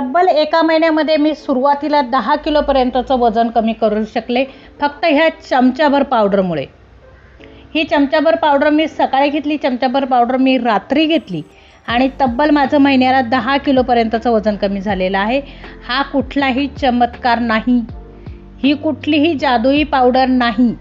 तब्बल एका महिन्यामध्ये मी सुरुवातीला दहा किलोपर्यंतचं वजन कमी करू शकले फक्त ह्या चमच्याभर पावडरमुळे. ही चमच्याभर पावडर मी सकाळी घेतली चमच्याभर पावडर मी रात्री घेतली आणि तब्बल माझं महिन्याला दहा किलोपर्यंतचं वजन कमी झालेलं आहे. हा कुठलाही चमत्कार नाही. ही कुठलीही जादुई पावडर नाही.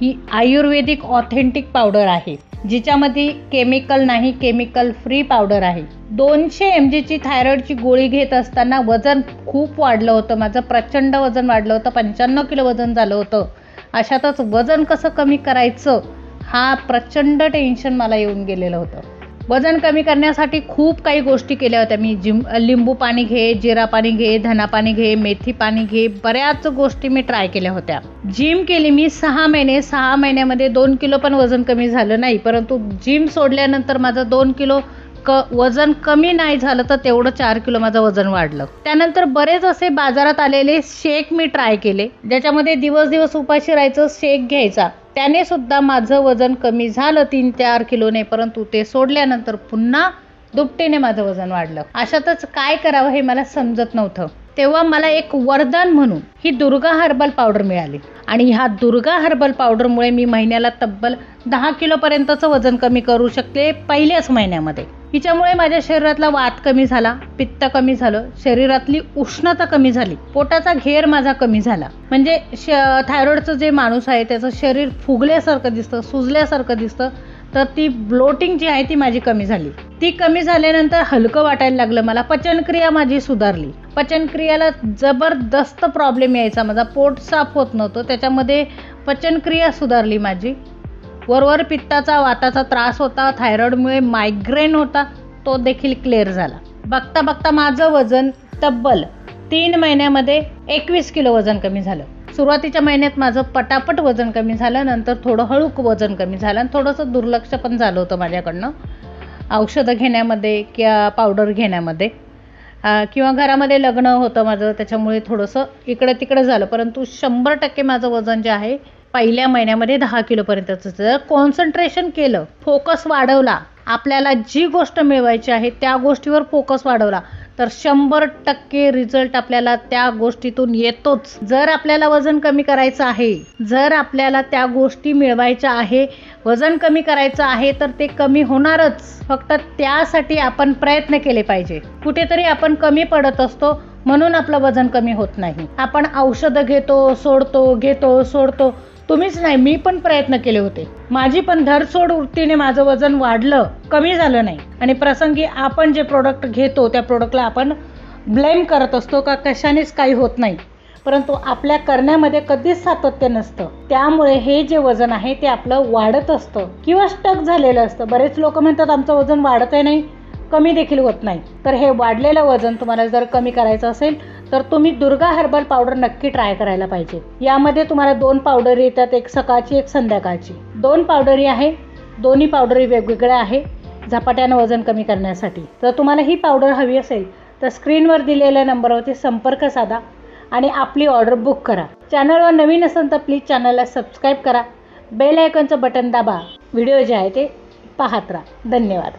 ही आयुर्वेदिक ऑथेंटिक पावडर आहे. जिच्यामध्ये केमिकल नाही केमिकल फ्री पावडर आहे. दोनशे एम जीची थायरॉईडची गोळी घेत असताना वजन खूप वाढलं होतं. माझं प्रचंड वजन वाढलं होतं. पंच्याण्णव किलो वजन झालं होतं. अशातच वजन कसं कमी करायचं हा प्रचंड टेन्शन मला येऊन गेलेलं होतं. वजन कमी करण्यासाठी खूप काही गोष्टी केल्या होत्या. मी जिम लिंबू पाणी घे जिरा पाणी घे धना पाणी घे मेथी पाणी घे बऱ्याच गोष्टी मी ट्राय केल्या होत्या. जिम केली मी सहा महिने सहा महिन्यामध्ये दोन किलो पण वजन कमी झालं नाही. परंतु जिम सोडल्यानंतर माझं दोन किलो क वजन कमी नाही झालं तर तेवढं चार किलो माझं वजन वाढलं. त्यानंतर बरेच असे बाजारात आलेले शेक मी ट्राय केले. ज्याच्यामध्ये दिवस दिवस उपाशी राहायचं शेक घ्यायचा. त्याने सुद्धा माझं वजन कमी झालं तीन चार किलोने परंतु ते सोडल्यानंतर पुन्हा दुपटीने माझं वजन वाढलं. अशातच काय करावं हे मला समजत नव्हतं. तेव्हा मला एक वरदान म्हणून ही दुर्गा हर्बल पावडर मिळाली. आणि ह्या दुर्गा हर्बल पावडरमुळे मी महिन्याला तब्बल दहा किलोपर्यंतचं वजन कमी करू शकते पहिल्याच महिन्यामध्ये. हिच्यामुळे माझ्या शरीरातला वात कमी झाला पित्त कमी झालं शरीरातली उष्णता कमी झाली पोटाचा घेर माझा कमी झाला. म्हणजे श थायरॉइडचं जे माणूस आहे त्याचं शरीर फुगल्यासारखं दिसतं सुजल्यासारखं दिसतं तर ती ब्लोटिंग जी आहे ती माझी कमी झाली. ती कमी झाल्यानंतर हलकं वाटायला लागलं मला पचनक्रिया माझी सुधारली. पचनक्रियाला जबरदस्त प्रॉब्लेम यायचा. माझा पोट साफ होत नव्हतं त्याच्यामध्ये पचनक्रिया सुधारली माझी. वरवर पित्ताचा वाताचा त्रास होता थायरॉइडमुळे मायग्रेन होता तो देखील क्लिअर झाला. बघता बघता माझं वजन तब्बल तीन महिन्यामध्ये एकवीस किलो वजन कमी झालं. सुरुवातीच्या महिन्यात माझं पटापट वजन कमी झालं नंतर थोडं हळूक वजन कमी झालं आणि थोडंसं दुर्लक्ष पण झालं होतं माझ्याकडनं. औषधं घेण्यामध्ये किंवा पावडर घेण्यामध्ये. किंवा घरामध्ये लग्न होतं माझं त्याच्यामुळे थोडंसं इकडं तिकडं झालं परंतु शंभर टक्के माझं वजन जे आहे पहिल्या महिन्यामध्ये दहा किलोपर्यंतचं जर कॉन्सन्ट्रेशन केलं फोकस वाढवला आपल्याला जी गोष्ट मिळवायची आहे त्या गोष्टीवर फोकस वाढवला तर शंभर टक्के रिझल्ट आपल्याला त्या गोष्टीतून येतोच. जर आपल्याला वजन कमी करायचं आहे जर आपल्याला त्या गोष्टी मिळवायच्या आहे वजन कमी करायचं आहे तर ते कमी होणारच. फक्त त्यासाठी आपण प्रयत्न केले पाहिजे. कुठेतरी आपण कमी पडत असतो म्हणून आपलं वजन कमी होत नाही. आपण औषधं घेतो सोडतो घेतो सोडतो तुम्हीच नाही मी पण प्रयत्न केले होते. माझी पण धरसोड वृत्तीने माझं वजन वाढलं कमी झालं नाही. आणि प्रसंगी आपण जे प्रोडक्ट घेतो त्या प्रोडक्टला आपण ब्लेम करत असतो का कशानेच काही होत नाही. परंतु आपल्या करण्यामध्ये कधीच सातत्य नसतं. त्यामुळे हे जे वजन आहे ते आपलं वाढत असतं. किंवा स्टक झालेलं असतं. बरेच लोक म्हणतात आमचं वजन वाढतही नाही कमी देखील होत नाही. तर हे वाढलेलं वजन तुम्हाला जर कमी करायचं असेल तर तुम्ही दुर्गा हर्बल पावडर नक्की ट्राय करायला पाहिजे. यामध्ये तुम्हाला दोन पावडर येतात एक सकाळची एक संध्याकाळची. दोन पावडरी आहे दोन्ही पावडरी वेगवेगळ्या आहे झपाट्यानं वजन कमी करण्यासाठी. तर तुम्हाला ही पावडर हवी असेल तर स्क्रीनवर दिलेल्या नंबरवरती संपर्क साधा आणि आपली ऑर्डर बुक करा. चॅनलवर नवीन असेल तर प्लीज चॅनलला सबस्क्राईब करा. बेल आयकॉनचं बटन दाबा. व्हिडिओ जे आहे ते पाहत राहा. धन्यवाद.